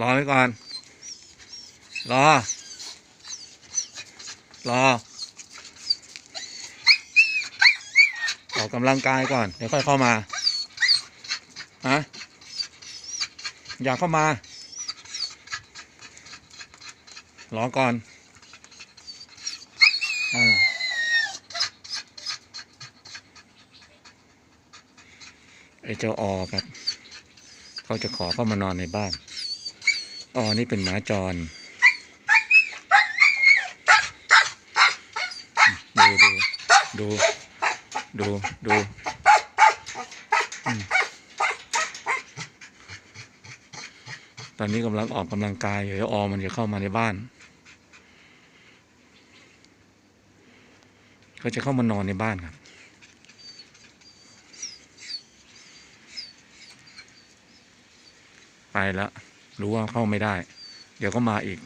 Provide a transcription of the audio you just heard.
รอไว้ก่อน รอ รอ ออกกำลังกายก่อน เดี๋ยวค่อยเข้ามา ฮะ อยากเข้ามา รอก่อน อ่าไอ้เจ้าออครับ เขาจะขอเข้ามานอนในบ้าน อ๋อ นี่เป็นหมาจร ดูดูดูดูดูตอนนี้กำลังออกกำลังกายอยู่เดี๋ยวออมันจะเข้ามาในบ้านเขาจะเข้ามานอนในบ้านครับไปแล้ว รู้ว่าเข้าไม่ได้ เดี๋ยวก็มาอีก